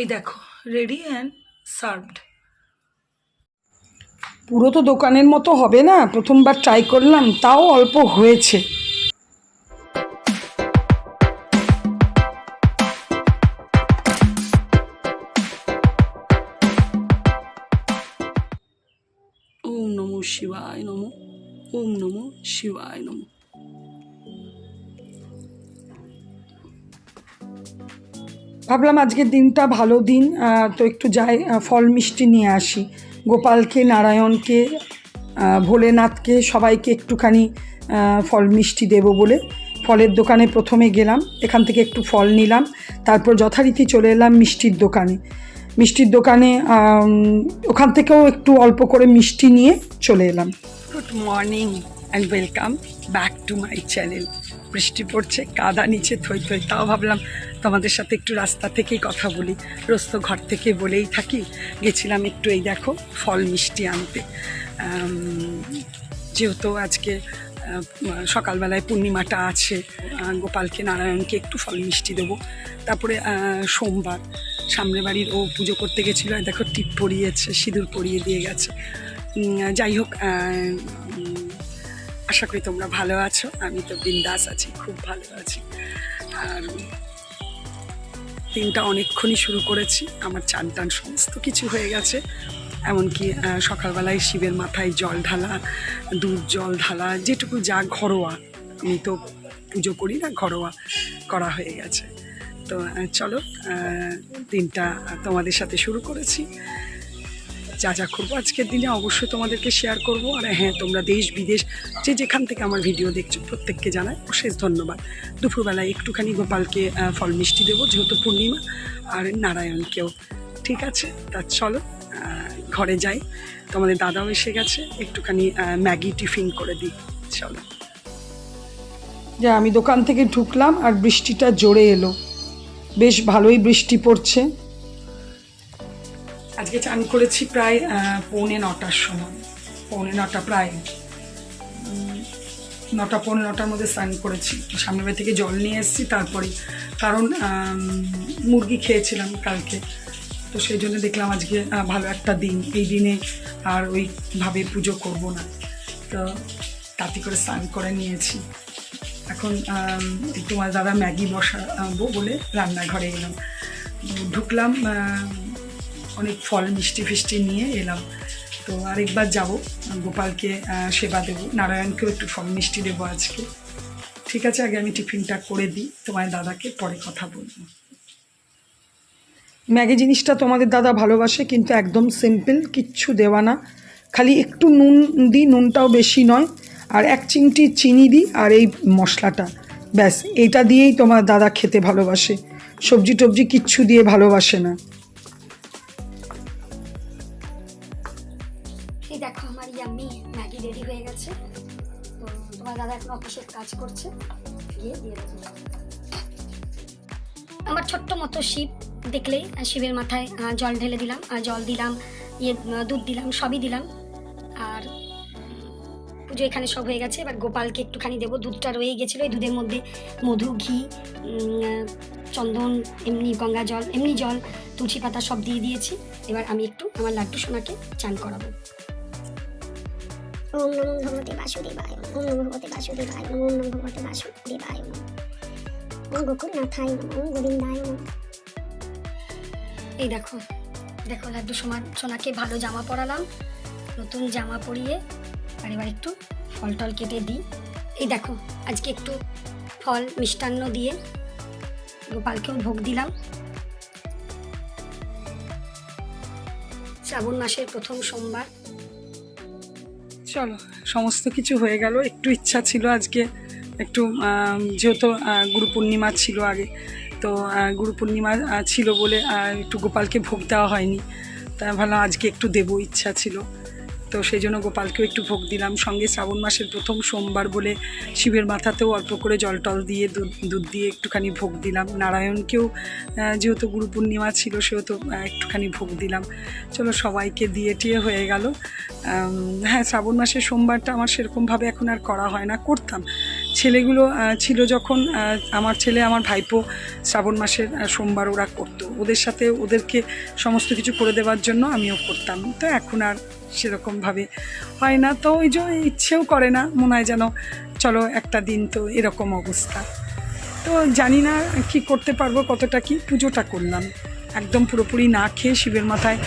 এই দেখো ready and served পুরো তো দোকানের মতো হবে না? প্রথমবার ট্রাই করলাম তাও অল্প হয়েছে। ওম নমো শিবায় নমো ওম নমো শিবায় নমো। ভাবলাম আজকের দিনটা ভালো দিন তো একটু যাই ফল মিষ্টি নিয়ে আসি। গোপালকে, নারায়ণকে ভোলেনাথকে, সবাইকে একটুখানি ফল মিষ্টি দেবো বলে ফলের দোকানে প্রথমে গেলাম, এখান থেকে একটু ফল নিলাম, তারপর যথারীতি চলে এলাম মিষ্টির দোকানে। মিষ্টির দোকানে ওখান থেকেও একটু অল্প করে মিষ্টি নিয়ে চলে এলাম। Good morning and welcome back to my channel বৃষ্টি পড়ছে, কাদা নিচে থই থই, তাও ভাবলাম তোমাদের সাথে একটু রাস্তা থেকেই কথা বলি। রোজ তো ঘর থেকে বলেই থাকি, গেছিলাম একটু এই দেখো ফল মিষ্টি আনতে। যেহেতু আজকে সকালবেলায় পূর্ণিমাটা আছে গোপালকে, নারায়ণকে একটু ফল মিষ্টি দেবো। তারপরে সোমবার, সামনে বাড়ির ও পুজো করতে গেছিল দেখো টিপ পরিয়েছে, সিঁদুর পরিয়ে দিয়ে গেছে। যাই হোক আশা করি তোমরা ভালো আছো। আমি তো বিন্দাস আছি, খুব ভালো আছি। আর দিনটা অনেকক্ষণই শুরু করেছি। আমার চান টান সমস্ত কিছু হয়ে গেছে। এমনকি সকালবেলায় শিবের মাথায় জল ঢালা, দুধ জল ঢালা, যেটুকু যা ঘরোয়া। আমি তো পুজো করি না, ঘরোয়া করা হয়ে গেছে। তো চলো দিনটা তোমাদের সাথে শুরু করেছি। যা যা করব। আজকের দিনে অবশ্যই তোমাদেরকে শেয়ার করব। আর হ্যাঁ তোমরা দেশ, বিদেশ যে যেখান থেকে আমার ভিডিও দেখছ, প্রত্যেককে জানাই অশেষ ধন্যবাদ। দুপুরবেলায় একটুখানি গোপালকে ফল মিষ্টি দেবো, যেহেতু পূর্ণিমা, আর নারায়ণকেও। ঠিক আছে? তা চলো ঘরে যাই। তোমাদের দাদাও এসে গেছে। একটুখানি ম্যাগি টিফিন করে দিই। চলো। যে, আমি দোকান থেকে ঢুকলাম, আর বৃষ্টিটা জোরে এলো। বেশ ভালোই বৃষ্টি পড়ছে। আজকে চান করেছি প্রায় পৌনে নটার সময়। পৌনে নটা প্রায়। নটা, পৌনে নটার মধ্যে স্নান করেছি। সামনে বাড়ি থেকে জল নিয়ে এসেছি, তারপরে কারণ মুরগি খেয়েছিলাম কালকে। তো সেই জন্য দেখলাম আজকে ভালো একটা দিন। এই দিনে আর ওইভাবে পুজো করব না। তো তাতে করে স্নান করে নিয়েছি। এখন আমার দাদা ম্যাগি বসাবো বলে রান্নাঘরে এলাম। ঢুকলাম অনেক ফল, মিষ্টি ফিষ্টি নিয়ে এলাম। তো আরেকবার যাব, গোপালকে সেবা দেবো। নারায়ণকেও একটু ফল, মিষ্টি দেবো আজকে। ঠিক আছে, আগে আমি টিফিনটা করে দিই, তোমার দাদাকে পরে কথা বলব। ম্যাগি জিনিসটা তোমাদের দাদা ভালোবাসে, কিন্তু একদম সিম্পল, কিচ্ছু দেওয়া না। খালি একটু নুন দিই, নুনটাও বেশি নয়। আর এক চিমটি চিনি দিই, আর এই মশলাটা। ব্যাস এটা দিয়েই তোমার দাদা খেতে ভালোবাসে। সবজি টবজি কিচ্ছু দিয়ে ভালোবাসে না। এখন অফিসের কাজ করছে। গিয়ে দিয়ে আমার ছোট্ট মতো শিব দেখলেই শিবের মাথায় জল ঢেলে দিলাম জল দিলাম ইয়ে দুধ দিলাম, সবই দিলাম। আর পুজো এখানে সব হয়ে গেছে। এবার গোপালকে একটুখানি দেবো। দুধটা রয়ে গেছিল। এই দুধের মধ্যে মধু, ঘি চন্দন, এমনি গঙ্গা জল, এমনি জল, তুলসী পাতা সব দিয়ে দিয়েছি। এবার আমি একটু আমার লাড্ডু সোনাকে চান করাবো। ওম নমো ভগবতে বাসুদেবায়, ওম নমো ভগবতে বাসুদেবায়, ওম নমো ভগবতে বাসুদেবায়, ওম গোকুলনাথায়, ওম গোবিন্দায় নমঃ এই দেখো দেখো লাড্ডু সমান সোনাকে ভালো জামা পরালাম, নতুন জামা পরিয়ে আর এবার একটু ফল টল কেটে দিই। এই দেখো, আজকে একটু ফল মিষ্টান্ন দিয়ে গোপালকেও ভোগ দিলাম। শ্রাবণ মাসের প্রথম সোমবার। চলো, সমস্ত কিছু হয়ে গেল। একটু ইচ্ছা ছিল আজকে, একটু যেহেতু গুরু পূর্ণিমা ছিল আগে, তো গুরু পূর্ণিমা ছিল বলে একটু গোপালকে ভোগ দেওয়া হয়নি। তা ভালো আজকে একটু দেবো, ইচ্ছা ছিল। তো সেই জন্য গোপালকেও একটু ভোগ দিলাম। সঙ্গে শ্রাবণ মাসের প্রথম সোমবার বলে শিবের মাথাতেও অল্প করে জল টল দিয়ে দুধ দুধ দিয়ে একটুখানি ভোগ দিলাম। নারায়ণকেও যেহেতু গুরু পূর্ণিমা ছিল, সেহেতু একটুখানি ভোগ দিলাম। চলো সবাইকে দিয়ে টিয়ে হয়ে গেল। হ্যাঁ শ্রাবণ মাসের সোমবারটা আমার সেরকমভাবে এখন আর করা হয় না। করতাম। ছেলেগুলো ছিল যখন আমার ছেলে, আমার ভাইপো শ্রাবণ মাসের সোমবার ওরা করতো। ওদের সাথে ওদেরকে সমস্ত কিছু করে দেওয়ার জন্য আমিও করতাম। তো এখন আর সেরকমভাবে হয় না। তো ওই যে ইচ্ছেও করে না, মনে হয় যেন, চলো একটা দিন তো এরকম অবস্থা। তো জানি না কি করতে পারব, কতটা কি পুজোটা করলাম। একদম পুরোপুরি না খেয়ে শিবের মাথায়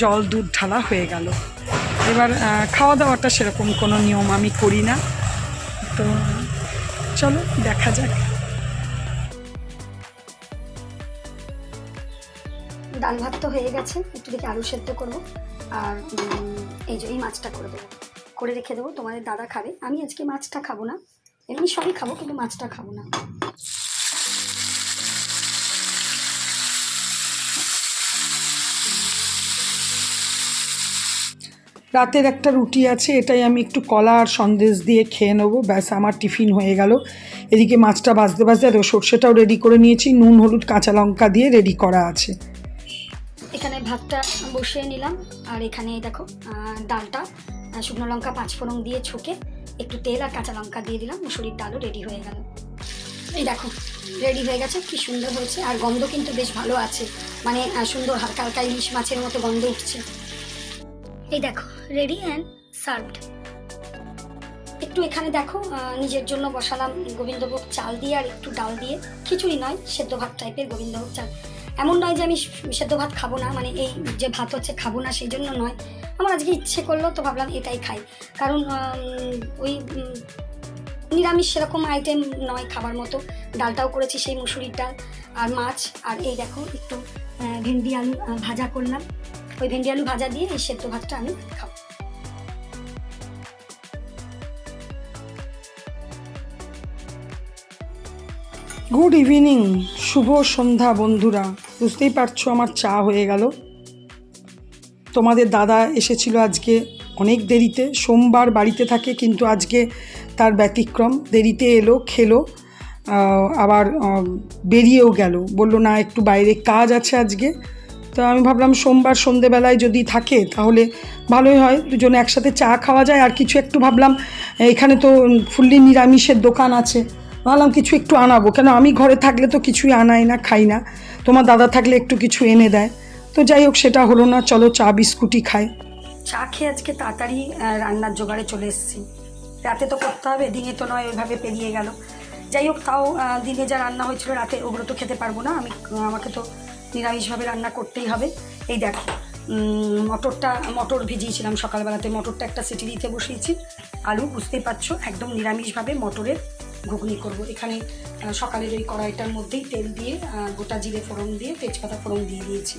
জল দুধ ঢালা হয়ে গেল। এবার খাওয়া দাওয়াটা সেরকম কোনো নিয়ম আমি করি না। তো চলো, দেখা যাক। ডাল ভাত তো হয়ে গেছে, একটু দেখে আলু সেদ্ধ করব। আর এই যে এই মাছটা করে দেবো। করে রেখে দেবো, তোমাদের দাদা খাবে। আমি আজকে মাছটা খাব না। এমনি সবই খাব, কিন্তু মাছটা খাব না। রাতের একটা রুটি আছে, এটাই আমি একটু কলা আর সন্দেশ দিয়ে খেয়ে নেব। ব্যাস, আমার টিফিন হয়ে গেল। এদিকে মাছটা বাজতে বাজতে আর সর্ষেটাও রেডি করে নিয়েছি। নুন, হলুদ, কাঁচা লঙ্কা দিয়ে রেডি করা আছে। এখানে ভাতটা বসিয়ে নিলাম। আর এখানে দেখো ডালটা শুকনো লঙ্কা, পাঁচফোড়ন দিয়ে ছুকে একটু তেল আর কাঁচা লঙ্কা দিয়ে দিলাম। মুসুরির ডালও রেডি হয়ে গেল। এই দেখো, রেডি হয়ে গেছে। কি সুন্দর হয়েছে। আর গন্ধ কিন্তু বেশ ভালো আছে। মানে সুন্দর হালকা হালকা ইলিশ মাছের মতো গন্ধ উঠছে। এই দেখো রেডি অ্যান্ড সার্ভড একটু এখানে দেখো নিজের জন্য বসালাম গোবিন্দভোগ চাল দিয়ে আর একটু ডাল দিয়ে। খিচুড়ি নয়, সেদ্ধ ভাত টাইপের গোবিন্দভোগ চাল। এমন নয় যে আমি সেদ্ধ ভাত খাব না মানে এই যে ভাত হচ্ছে খাব না, সেই জন্য নয়। আমার আজকে ইচ্ছে করল, তো ভাবলাম এটাই খাই। কারণ ওই নিরামিষ সেরকম আইটেম নয় খাবার মতো। ডালটাও করেছি সেই মুসুরির ডাল আর মাছ। আর এই দেখো, একটু ভেন্ডি আলু ভাজা করলাম। ওই ভেন্ডি আলু ভাজা দিয়ে এই সেদ্ধ ভাতটা আমি খাব। গুড ইভিনিং শুভ সন্ধ্যা বন্ধুরা। বুঝতেই পারছ আমার চা হয়ে গেল। তোমাদের দাদা এসেছিল আজকে অনেক দেরিতে, সোমবার বাড়িতে থাকে, কিন্তু আজকে তার ব্যতিক্রম। দেরিতে এলো, খেলো আবার বেরিয়েও গেল। বলল, না, একটু বাইরে কাজ আছে আজকে। তো আমি ভাবলাম সোমবার সন্ধেবেলায় যদি থাকে, তাহলে ভালোই হয়। দুজনে একসাথে চা খাওয়া যায়। আর কিছু একটু ভাবলাম, এখানে তো ফুল্লি নিরামিষের দোকান আছে। ভাবলাম কিছু একটু আনাবো। কেন আমি ঘরে থাকলে তো কিছুই আনাই না, খাই না। তোমার দাদা থাকলে একটু কিছু এনে দেয়। তো যাই হোক, সেটা হলো না। চলো চা, বিস্কুটই খাই। চা খেয়ে আজকে তাড়াতাড়ি রান্নার জোগাড়ে চলে এসেছি। রাতে তো করতে হবে, দিনে তো নয়, ওইভাবে পেরিয়ে গেল। যাই হোক, তাও দিনে যা রান্না হয়েছিল রাতে, ওগুলো তো খেতে পারব না। আমি, আমাকে তো নিরামিষভাবে রান্না করতেই হবে। এই দেখো মটরটা, মটর ভিজিয়েছিলাম সকালবেলাতে। মটরটা একটা সিটি দিতে বসিয়েছি। আলু, বুঝতেই পারছ, একদম নিরামিষভাবে মটরের ঘুগনি করব। এখানে সকালের ওই কড়াইটার মধ্যেই তেল দিয়ে গোটা জিরে ফোড়ন দিয়ে, তেজপাতা ফোড়ন দিয়ে দিয়েছি।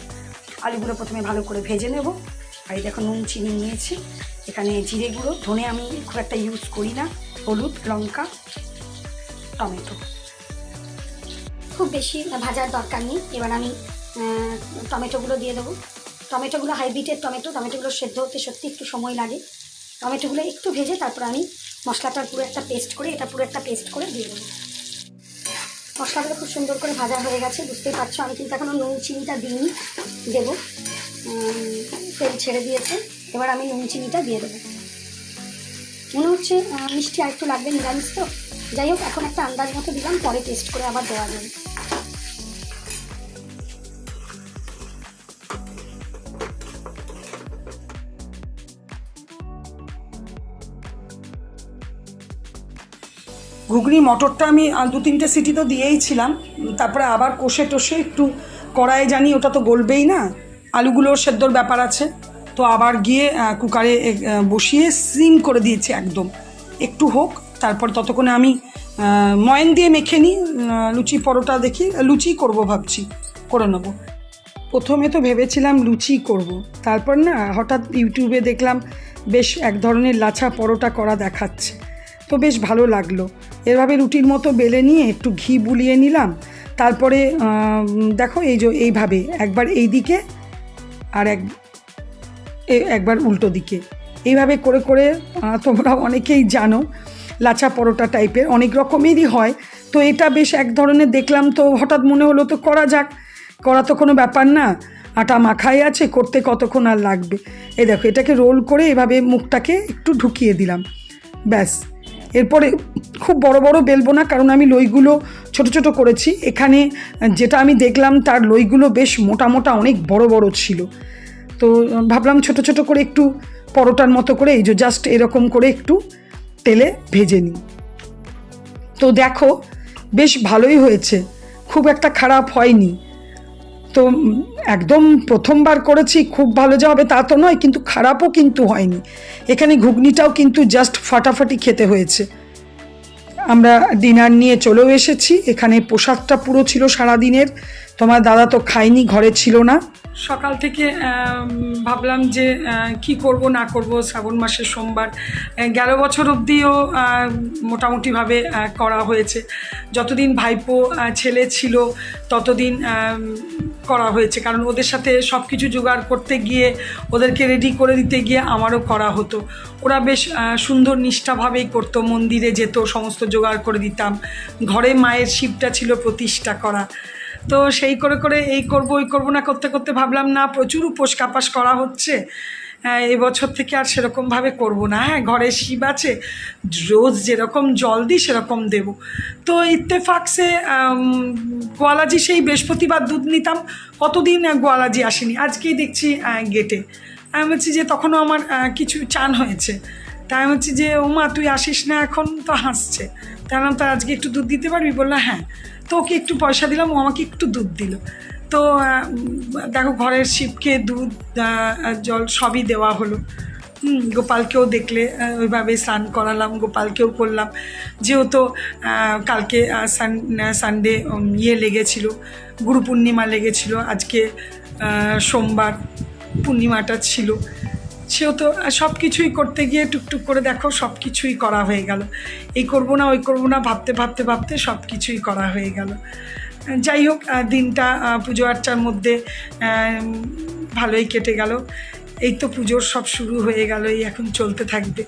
আলুগুলো প্রথমে ভালো করে ভেজে নেব। আর এই দেখো, নুন, চিনি নিয়েছি। এখানে জিরে গুঁড়ো। ধনে আমি খুব একটা ইউজ করি না। হলুদ, লঙ্কা, টমেটো। খুব বেশি ভাজার দরকার নেই। এবার আমি টমেটোগুলো দিয়ে দেবো। টমেটোগুলো হাইব্রিডের টমেটো, টমেটোগুলো সেদ্ধ হতে সত্যি একটু সময় লাগে। টমেটোগুলো একটু ভেজে তারপর আমি মশলাটার পুরো একটা পেস্ট করে, এটা পুরো একটা পেস্ট করে দিয়ে দেবো। মশলাগুলো খুব সুন্দর করে ভাজা হয়ে গেছে, বুঝতেই পারছ। আমি কিন্তু এখনও নুন চিনিটা দিইনি, দেবো। তেল ছেড়ে দিয়েছে, এবার আমি নুন চিনিটা দিয়ে দেবো। মনে হচ্ছে মিষ্টি আরেকটু লাগবে নিরামিষ তো। যাই হোক, এখন একটা আন্দাজ মতো দিলাম, পরে টেস্ট করে আবার দেওয়া যাবে। ঘুগনি, মটরটা আমি দু তিনটে সিটি তো দিয়েইছিলাম তারপরে আবার কষে টষে একটু কড়াই জানি, ওটা তো গলবেই না। আলুগুলোর সেদ্ধর ব্যাপার আছে। তো আবার গিয়ে কুকারে বসিয়ে সিম করে দিয়েছি একদম। একটু হোক, তারপর ততক্ষণে আমি ময়ন দিয়ে মেখে নিই লুচি পরোটা দেখি, লুচি করব ভাবছি, করে নেব। প্রথমে তো ভেবেছিলাম লুচি করব। তারপর না, হঠাৎ ইউটিউবে দেখলাম বেশ এক ধরনের লাছা পরোটা করা দেখাচ্ছে। তো বেশ ভালো লাগল। এভাবে রুটির মতো বেলে নিয়ে একটু ঘি বুলিয়ে নিলাম। তারপরে দেখো এই যে এইভাবে, একবার এই দিকে আর এক একবার উল্টো দিকে। এইভাবে করে করে তোমরা অনেকেই জানো লাচা পরোটা টাইপের, অনেক রকমেরই হয়। তো এটা বেশ এক ধরনের দেখলাম তো হঠাৎ মনে হলো তো করা যাক। করা তো কোনো ব্যাপার না। আটা মাখাই আছে, করতে কতক্ষণ আর লাগবে? এই দেখো, এটাকে রোল করে এভাবে মুখটাকে একটু ঢুকিয়ে দিলাম। ব্যাস। এরপরে খুব বড় বড় বেলবো না কারণ আমি লইগুলো ছোট ছোট করেছি। এখানে যেটা আমি দেখলাম, তার লইগুলো বেশ মোটা মোটা অনেক বড় বড় ছিল। তো ভাবলাম ছোট ছোট করে একটু পরোটার মতো করে, এই যে জাস্ট এরকম করে একটু তেলে ভেজে নিই। তো দেখো, বেশ ভালোই হয়েছে। খুব একটা খারাপ হয়নি। তো একদম প্রথমবার করেছি, খুব ভালো যা হবে তা তো নয়, কিন্তু খারাপও কিন্তু হয়নি। এখানে ঘুগনিটাও কিন্তু জাস্ট ফাটাফাটি খেতে হয়েছে। আমরা ডিনার নিয়ে চলেও এসেছি, এখানে পোশাকটা পুরো ছিল সারাদিনের। তোমার দাদা তো খায়নি, ঘরে ছিল না? সকাল থেকে ভাবলাম যে কি করব, না করব, শ্রাবণ মাসের সোমবার। গেল বছর অবধিও মোটামুটিভাবে করা হয়েছে। যতদিন ভাইপো ছেলে ছিল, ততদিন করা হয়েছে। কারণ ওদের সাথে সব কিছু জোগাড় করতে গিয়ে, ওদেরকে রেডি করে দিতে গিয়ে আমারও করা হতো। ওরা বেশ সুন্দর নিষ্ঠাভাবেই করতো, মন্দিরে যেত, সমস্ত জোগাড় করে দিতাম। ঘরে মায়ের শিবটা ছিল প্রতিষ্ঠা করা। তো সেই করে করে এই করব ওই করব না করতে করতে ভাবলাম না প্রচুর উপোস কাপাস করা হচ্ছে। আহ, এবছর থেকে আর সেরকমভাবে করব না। হ্যাঁ ঘরে শিব আছে রোজ যেরকম জল দিই সেরকম দেব। তো ইত্তেফাকসে গোয়ালাজি সেই বৃহস্পতিবার দুধ নিতাম। কতদিন গোয়ালাজি আসেনি? আজকেই দেখছি গেটে আমি বলছি যে তখনও আমার কিছু চান হয়েছে। তাই আমি বলছি যে ওমা তুই আসিস না এখন? তো হাসছে। তাই বললাম তা আজকে একটু দুধ দিতে পারবি? বলল হ্যাঁ। তো ওকে একটু পয়সা দিলাম, ও আমাকে একটু দুধ দিল। তো দেখো ঘরের শিবকে দুধ জল সবই দেওয়া হলো। গোপালকেও দেখলে ওইভাবে স্নান করালাম, গোপালকেও করলাম। যেহেতু কালকে সান- সানডে ইয়ে লেগেছিল গুরু পূর্ণিমা লেগেছিল, আজকে সোমবার পূর্ণিমাটা ছিল। সেও তো সব কিছুই করতে গিয়ে টুকটুক করে দেখো সব কিছুই করা হয়ে গেল। এই করব না, ওই করব না, ভাবতে ভাবতে ভাবতে সব কিছুই করা হয়ে গেল। যাই হোক দিনটা পুজো আর্চার মধ্যে ভালোই কেটে গেল। এই তো পুজোর সব শুরু হয়ে গেল, এই এখন চলতে থাকবে।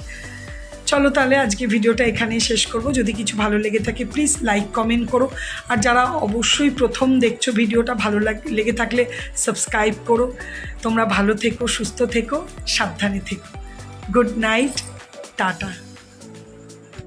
চলো তাহলে আজকে ভিডিওটা এখানেই শেষ করব। যদি কিছু ভালো লেগে থাকে প্লিজ লাইক কমেন্ট করো। আর যারা অবশ্যই প্রথম দেখছ ভিডিওটা, ভালো লাগ- থাকলে সাবস্ক্রাইব করো। তোমরা ভালো থেকো, সুস্থ থেকো, সাবধানে থেকো। Good night tata.